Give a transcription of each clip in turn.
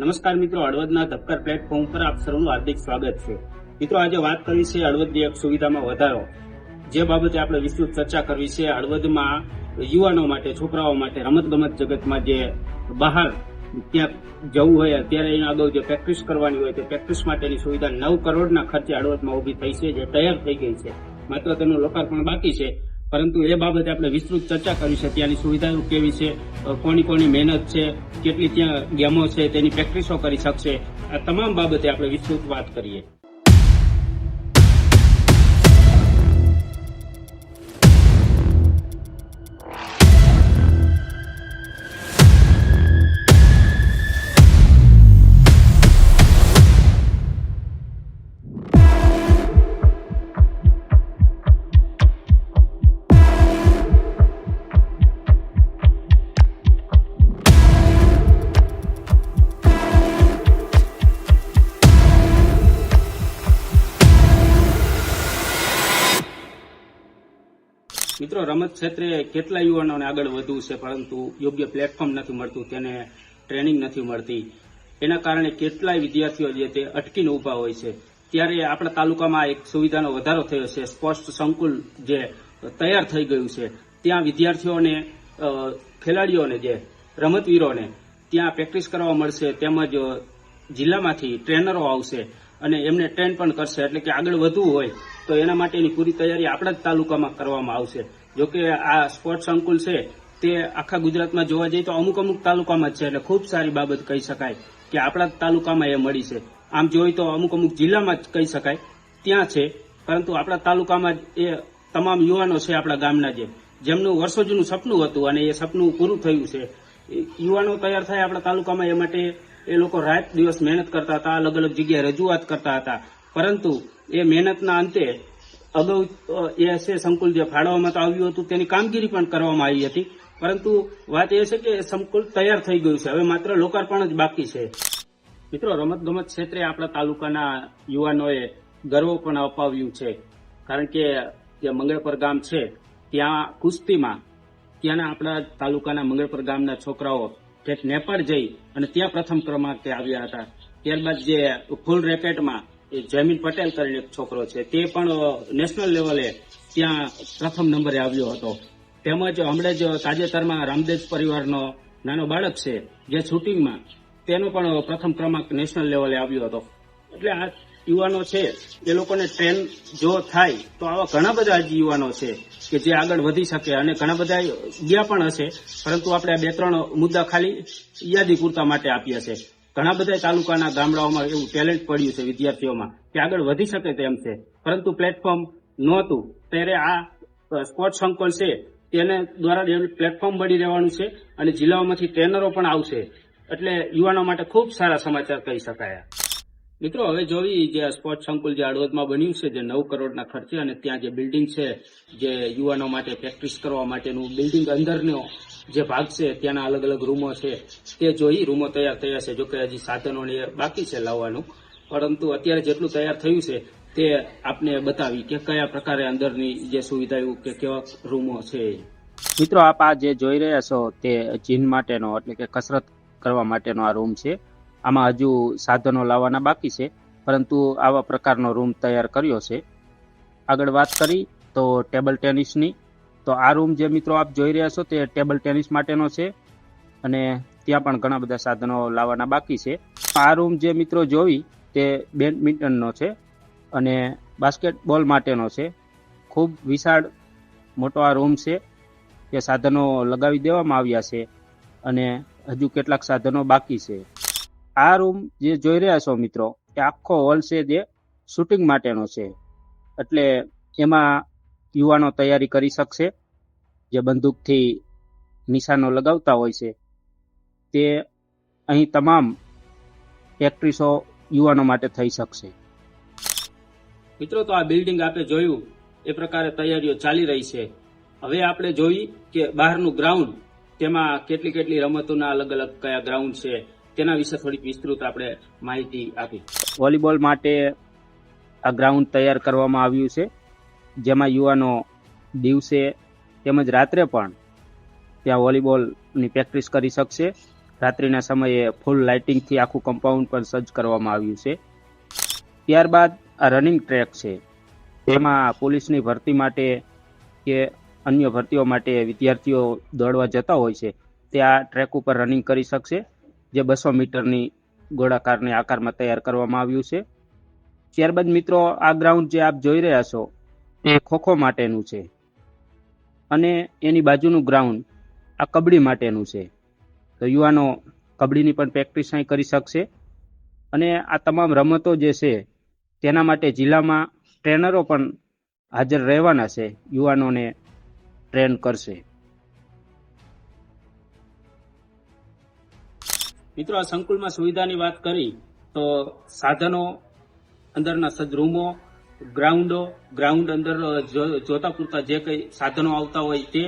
નમસ્કાર મિત્રો, હળવદના ધબકાર પ્લેટફોર્મ પર આપ સૌનું હાર્દિક સ્વાગત છે. મિત્રો, આજે વાત કરવી છે હળવદની એક સુવિધામાં વધારો. જે બાબતે આપણે વિસ્તૃત ચર્ચા કરવી છે હળવદમાં યુવાનો માટે, છોકરાઓ માટે, રમતગમત જગતમાં જે બહાર ત્યાં જવું હોય, અત્યારે એના અગાઉ જે પ્રેક્ટિસ કરવાની હોય, તે પ્રેક્ટિસ માટેની સુવિધા નવ કરોડના ખર્ચે હળવદમાં ઊભી થઈ છે, જે તૈયાર થઈ ગઈ છે. માત્ર તેનું લોકાર્પણ બાકી છે. પરંતુ એ બાબતે આપણે વિસ્તૃત ચર્ચા કરી છે. ત્યાંની સુવિધાઓ કેવી છે? કોની કોની મહેનત છે? કેટલી ત્યાં ગેમો છે? તેની પ્રેક્ટિસો કરી શકશે. આ તમામ બાબતે આપણે વિસ્તૃત વાત કરીએ. મિત્રો, રમત ક્ષેત્રે કેટલા યુવાનોને આગળ વધવું છે, પરંતુ યોગ્ય પ્લેટફોર્મ નથી મળતું, તેને ટ્રેનિંગ નથી મળતી. એના કારણે કેટલાય વિદ્યાર્થીઓ જે તે અટકીને ઊભા હોય છે. ત્યારે આપણા તાલુકામાં એક સુવિધાનો વધારો થયો છે, સ્પોર્ટ્સ સંકુલ જે તૈયાર થઈ ગયું છે. ત્યાં વિદ્યાર્થીઓને ખેલાડીઓને જે રમતવીરોને ત્યાં પ્રેક્ટિસ કરવા મળશે, તેમજ જિલ્લામાંથી ટ્રેનરો આવશે અને એમને ટ્રેન પણ કરશે, એટલે કે આગળ વધવું હોય. તો એના માટેની પૂરી તૈયારી આપણા જ તાલુકામાં કરવામાં આવશે. જો કે આ સ્પોર્ટ્સ સંકુલ છે, તે આખા ગુજરાતમાં જોવા જઈએ તો અમુક અમુક તાલુકામાં જ છે એટલે ખૂબ સારી બાબત કહી શકાય કે આપણા જ તાલુકામાં એ મળી છે. આમ જોઈએ તો અમુક અમુક જિલ્લામાં જ કહી શકાય, ત્યાં છે, પરંતુ આપણા તાલુકામાં જ એ તમામ યુવાનો છે આપણા ગામના જે. જેમનું વર્ષો જૂનું સપનું હતું અને એ સપનું પૂરું થયું છે. યુવાનો તૈયાર થાય આપણા તાલુકામાં એ માટે એ લોકો રાત દિવસ મહેનત કરતા હતા, અલગ અલગ જગ્યાએ રજૂઆત કરતા હતા. પરંતુ એ મહેનતના અંતે અગાઉ એ છે સંકુલ જે ફાળવવામાં તો આવ્યું હતું, તેની કામગીરી પણ કરવામાં આવી હતી. પરંતુ વાત એ છે કે સંકુલ તૈયાર થઈ ગયું છે. હવે માત્ર લોકાર્પણ જ બાકી છે. મિત્રો, રમતગમત ક્ષેત્રે આપણા તાલુકાના યુવાનોએ ગર્વ પણ અપાવ્યું છે. કારણ કે જે મંગળપર ગામ છે, ત્યાં કુસ્તીમાં, ત્યાંના આપણા તાલુકાના મંગળપર ગામના છોકરાઓ નેપાળ જઈ અને ત્યાં પ્રથમ ક્રમાંકે આવ્યા હતા. ત્યારબાદ જે ફૂલ રેકેટમાં જયમીન પટેલ કરીને એક છોકરો છે, તે પણ નેશનલ લેવલે ત્યાં પ્રથમ નંબરે આવ્યો હતો. તેમજ હમણાં જ તાજેતરમાં રામદેવ પરિવારનો નાનો બાળક છે, જે શૂટિંગમાં, તેનો પણ પ્રથમ ક્રમાંક નેશનલ લેવલે આવ્યો હતો. એટલે આ યુવાનો છે, એ લોકોને ટ્રેન જો થાય, તો આવા ઘણા બધા યુવાનો છે કે જે આગળ વધી શકે અને ઘણા બધા ગયા પણ હશે. પરંતુ આપણે બે ત્રણ મુદ્દા ખાલી યાદી પૂરતા માટે આપ્યા છે ઘણા બધા તાલુકાના ગામડાઓમાં એવું ટેલેન્ટ પડ્યું છે વિદ્યાર્થીઓમાં કે આગળ વધી શકે તેમ છે. પરંતુ પ્લેટફોર્મ નહોતું. ત્યારે આ સ્પોર્ટ્સ સંકુલ છે, તેને દ્વારા પ્લેટફોર્મ મળી રહેવાનું છે અને જિલ્લાઓમાંથી ટ્રેનરો પણ આવશે. એટલે યુવાનો માટે ખૂબ સારા સમાચાર કહી શકાય. મિત્રો, હવે જોવી જે સ્પોર્ટ સંકુલ જે હળવદમાં બન્યું છે, જે નવ કરોડના ખર્ચે અને ત્યાં જે બિલ્ડિંગ છે, જે યુવાનો માટે પ્રેક્ટિસ કરવા માટેનું બિલ્ડિંગ અંદરનો જે ભાગ છે, ત્યાંના અલગ અલગ રૂમો છે, તે જોઈ રૂમો તૈયાર થયા છે, જોકે હજી સાધનોને બાકી છે લાવવાનું. પરંતુ અત્યારે જેટલું તૈયાર થયું છે, તે આપને બતાવી કે કયા પ્રકારે અંદરની જે સુવિધાઓ કે કેવા રૂમો છે. મિત્રો, આપ આ જે જોઈ રહ્યા છો, તે જીમ માટેનો એટલે કે કસરત કરવા માટેનો આ રૂમ છે. આમાં હજુ સાધનો લાવવાના બાકી છે, પરંતુ આવા પ્રકારનો રૂમ તૈયાર કર્યો છે. આગળ વાત કરી તો ટેબલ ટેનિસની. તો આ રૂમ જે મિત્રો આપ જોઈ રહ્યા છો તે ટેબલ ટેનિસ માટેનો છે અને ત્યાં પણ ઘણા બધા સાધનો લાવવાના બાકી છે. આ રૂમ જે મિત્રો જોઈ તે બેડમિન્ટનનો છે અને બાસ્કેટબોલ માટેનો છે. ખૂબ વિશાળ મોટો આ રૂમ છે. તે સાધનો લગાવી દેવામાં આવ્યા છે અને હજુ કેટલાક સાધનો બાકી છે. આ રૂમ જે જોઈ રહ્યા છો મિત્રો, એ આખો હોલ છે જે શૂટિંગ માટેનો છે. એટલે એમાં યુવાનો તૈયારી કરી શકશે. જે બંદૂકથી નિશાનો લગાવતા હોય છે. તે અહીં તમામ એક્ટ્રીસો યુવાનો માટે થઈ શકશે. મિત્રો, તો આ બિલ્ડિંગ આપણે જોયું. એ પ્રકારે તૈયારીઓ ચાલી રહી છે. હવે આપણે જોઈ કે બહારનું ગ્રાઉન્ડ તેમાં કેટલી કેટલી રમતોના અલગ અલગ કયા ગ્રાઉન્ડ છે. તેના વિશે થોડીક વિસ્તૃત આપણે માહિતી આપી. વોલીબોલ માટે આ ગ્રાઉન્ડ તૈયાર કરવામાં આવ્યું છે. જેમાં યુવાનો દિવસે તેમજ રાત્રે પણ ત્યાં વોલીબોલની પ્રેક્ટિસ કરી શકશે. રાત્રિના સમયે ફૂલ લાઇટિંગથી આખું કમ્પાઉન્ડ પણ સજ્જ કરવામાં આવ્યું છે. ત્યારબાદ આ રનિંગ ટ્રેક છે. તેમાં પોલીસની ભરતી માટે કે અન્ય ભરતીઓ માટે વિદ્યાર્થીઓ દોડવા જતા હોય છે. તે આ ટ્રેક ઉપર રનિંગ કરી શકશે. જે બસો મીટરની ગોળાકારની આકારમાં તૈયાર કરવામાં આવ્યું છે. ત્યારબાદ મિત્રો આ ગ્રાઉન્ડ જે આપ જોઈ રહ્યા છો એ ખોખો માટેનું છે. અને એની બાજુનું ગ્રાઉન્ડ આ કબડ્ડી માટેનું છે. તો યુવાનો કબડ્ડીની પણ પ્રેક્ટિસ અહીં કરી શકશે. અને આ તમામ રમતો જે છે તેના માટે જિલ્લામાં ટ્રેનરો પણ હાજર રહેવાના છે. યુવાનોને ટ્રેન કરશે. મિત્રો, આ સંકુલમાં સુવિધાની વાત કરી, તો સાધનો અંદરના સદરૂમો, ગ્રાઉન્ડો, ગ્રાઉન્ડ અંદર જોતા પૂરતા જે કંઈ સાધનો આવતા હોય તે,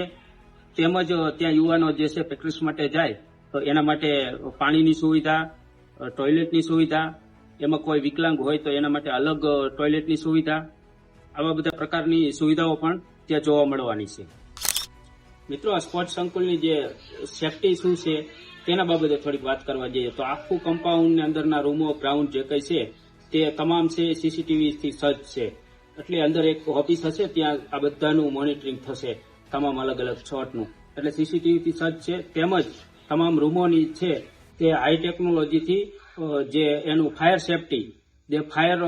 તેમજ ત્યાં યુવાનો જે છે પ્રેક્ટિસ માટે જાય, તો એના માટે પાણીની સુવિધા ટોયલેટની સુવિધા, એમાં કોઈ વિકલાંગ હોય તો એના માટે અલગ ટોયલેટની સુવિધા, આવા બધા પ્રકારની સુવિધાઓ પણ ત્યાં જોવા મળવાની છે. મિત્રો, આ સ્પોર્ટ્સ સંકુલની જે સેફટી શું છે, તેના બાબતે થોડીક વાત કરવા જઈએ. તો આખું કમ્પાઉન્ડની અંદરના રૂમો ગ્રાઉન્ડ જે કંઈ છે, તે તમામ છે સીસીટીવીથી સજ્જ છે. એટલે અંદર એક ઓફિસ હશે, ત્યાં આ બધાનું મોનિટરિંગ થશે, તમામ અલગ અલગ શોટનું એટલે સીસીટીવીથી સજ્જ છે, તેમજ તમામ રૂમોની છે, તે હાઈ ટેકનોલોજીથી જે એનું ફાયર સેફટી જે ફાયર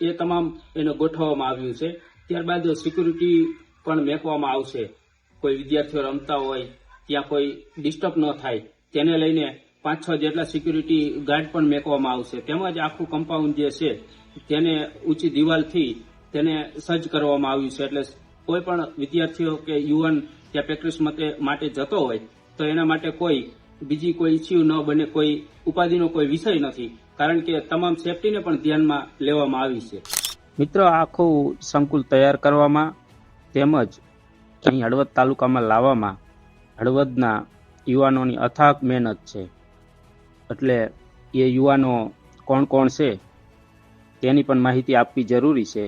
એ તમામ એને ગોઠવવામાં આવ્યું છે. ત્યારબાદ સિક્યુરિટી પણ મેકવામાં આવશે. કોઈ વિદ્યાર્થીઓ રમતા હોય, ત્યાં કોઈ ડિસ્ટર્બ ન થાય, તેને લઈને પાંચ છ જેટલા સિક્યુરિટી ગાર્ડ પણ મેકવામાં આવશે. તેમજ આખું કમ્પાઉન્ડ જે છે, તેને ઊંચી દિવાલથી તેને સજ્જ કરવામાં આવ્યું છે. એટલે કોઈ પણ વિદ્યાર્થીઓ કે યુવાન ત્યાં પ્રેક્ટિસ માટે જતો હોય, તો એના માટે કોઈ, બીજી કોઈ ઇસ્યુ ન બને, કોઈ ઉપાધિનો કોઈ વિષય નથી. કારણ કે તમામ સેફટીને પણ ધ્યાનમાં લેવામાં આવી છે. મિત્રો, આખું સંકુલ તૈયાર કરવામાં તેમજ અહીં હળવદ તાલુકામાં લાવવામાં હળવદના યુવાનોની અથાક મહેનત છે. એટલે એ યુવાનો કોણ કોણ છે તેની પણ માહિતી આપવી જરૂરી છે.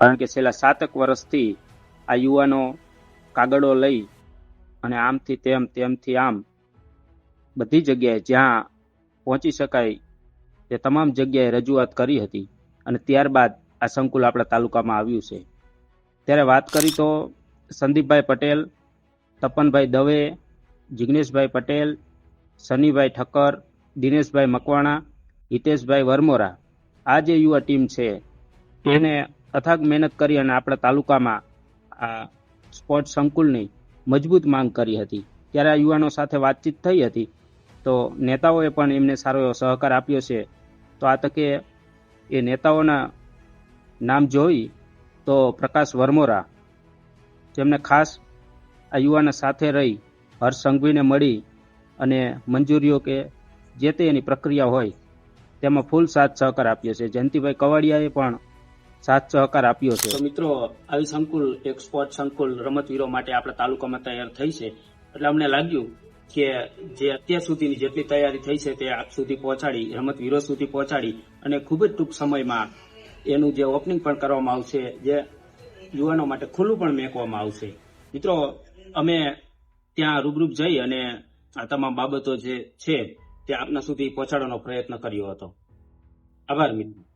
કારણ કે છેલ્લા સાતક વર્ષથી આ યુવાનો કાગળો લઈ અને આમથી તેમ તેમથી આમ બધી જગ્યાએ જ્યાં પહોંચી શકાય તે તમામ જગ્યાએ રજૂઆત કરી હતી અને ત્યારબાદ આ સંકુલ આપણા તાલુકામાં આવ્યું છે. ત્યારે વાત કરી તો સંદીપભાઈ પટેલ, તપનભાઈ દવે, જિગ્નેશભાઈ પટેલ, સનીભાઈ ઠક્કર, દિનેશભાઈ મકવાણા, હિતેશભાઈ વરમોરા. આ જે યુવા ટીમ છે, એને અથાગ મહેનત કરી અને આપણા તાલુકામાં આ સ્પોર્ટ્સ સંકુલની મજબૂત માંગ કરી હતી. ત્યારે આ યુવાનો સાથે વાતચીત થઈ હતી. તો નેતાઓએ પણ એમને સારો એવો સહકાર આપ્યો છે. તો આ તકે એ નેતાઓના નામ જોઈ તો પ્રકાશ વરમોરા જેમને ખાસ આ યુવાના સાથે રહી હર્ષ સંઘવીને મળી અને મંજૂરીઓ કે જે તે એની પ્રક્રિયા હોય, તેમાં ફૂલ સાથ સહકાર આપ્યો છે. જયંતિભાઈ કવાડિયાએ પણ સાથ સહકાર આપ્યો છે. તો મિત્રો, આવી સંકુલ, એક સ્પોર્ટ સંકુલ રમતવીરો માટે આપણા તાલુકામાં તૈયાર થઈ છે. એટલે અમને લાગ્યું કે જે અત્યાર સુધીની જેટલી તૈયારી થઈ છે તે આપ સુધી પહોંચાડી, રમતવીરો સુધી પહોંચાડી અને ખૂબ જ ટૂંક સમયમાં એનું જે ઓપનિંગ પણ કરવામાં આવશે, જે યુવાનો માટે ખુલ્લું પણ મેકવામાં આવશે. મિત્રો, અમે ત્યાં રૂબરૂપ જઈ અને આ તમામ બાબતો જે છે તે આપના સુધી પહોંચાડવાનો પ્રયત્ન કર્યો હતો. આભાર મિત્રો.